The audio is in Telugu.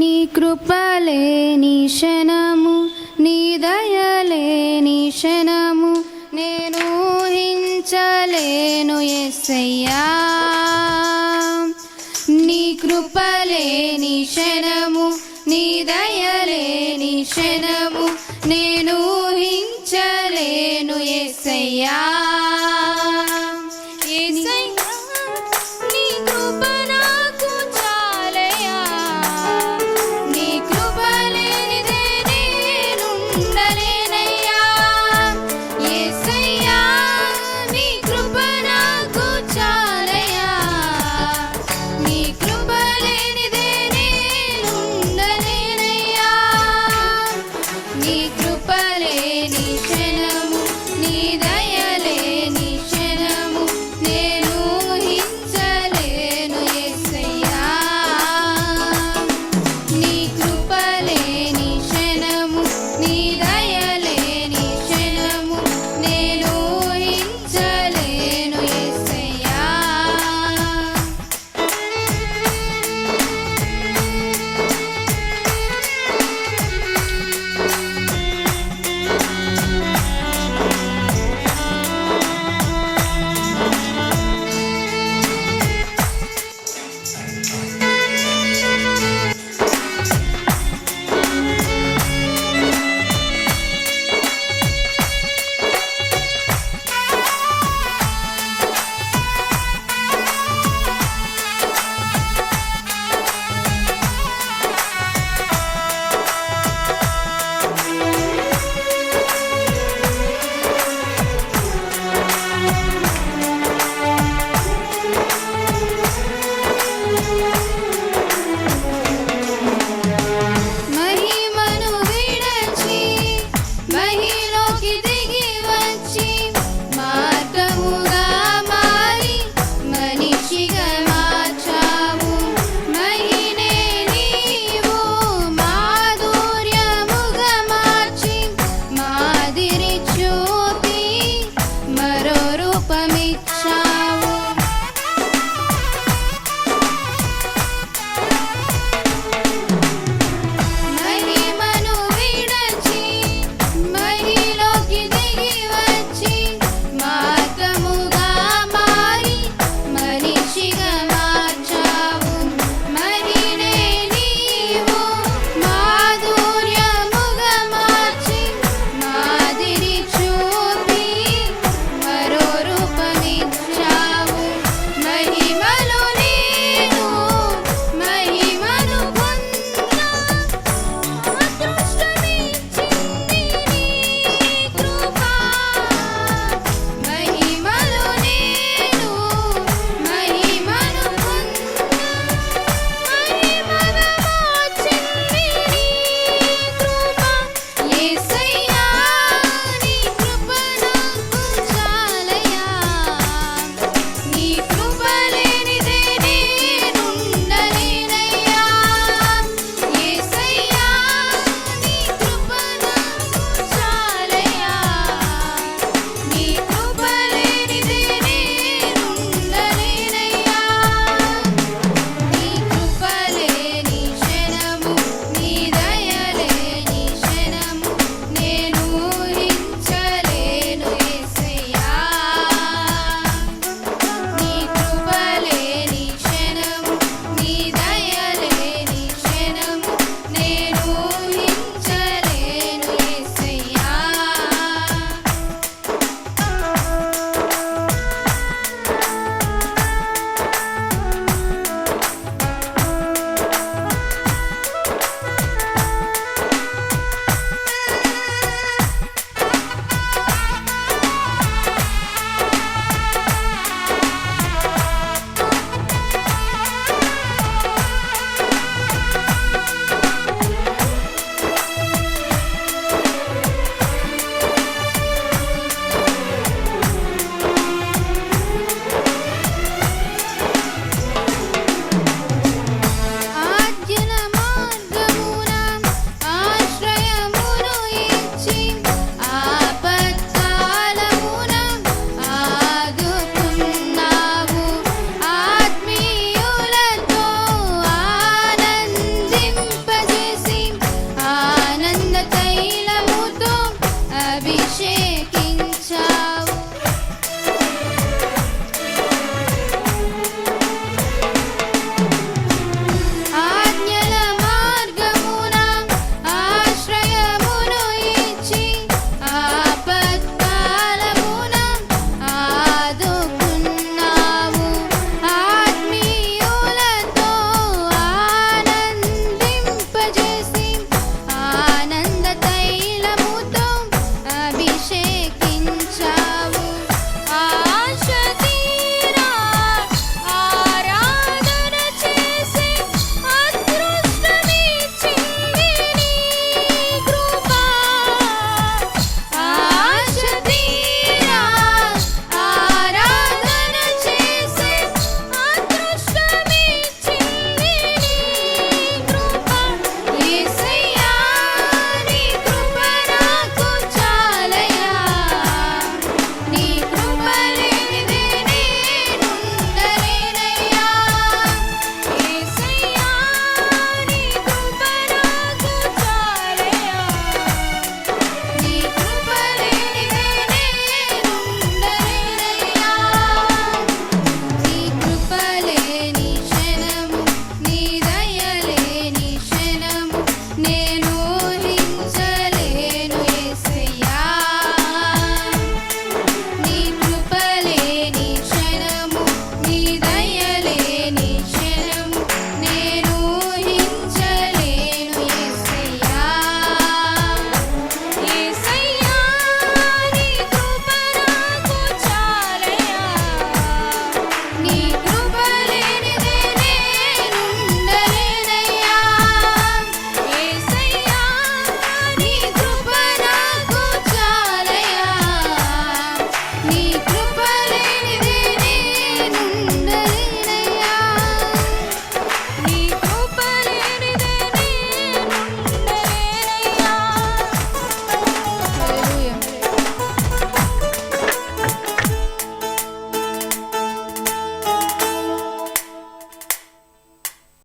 నీ కృపలేని క్షణము నీ దయలేని క్షణము నేను ఊహించలేను ఎస్సయ్యా నీ కృపలేని క్షణము నీ దయలేని క్షణము నేను ఊహించలేను ఎస్సయ్యా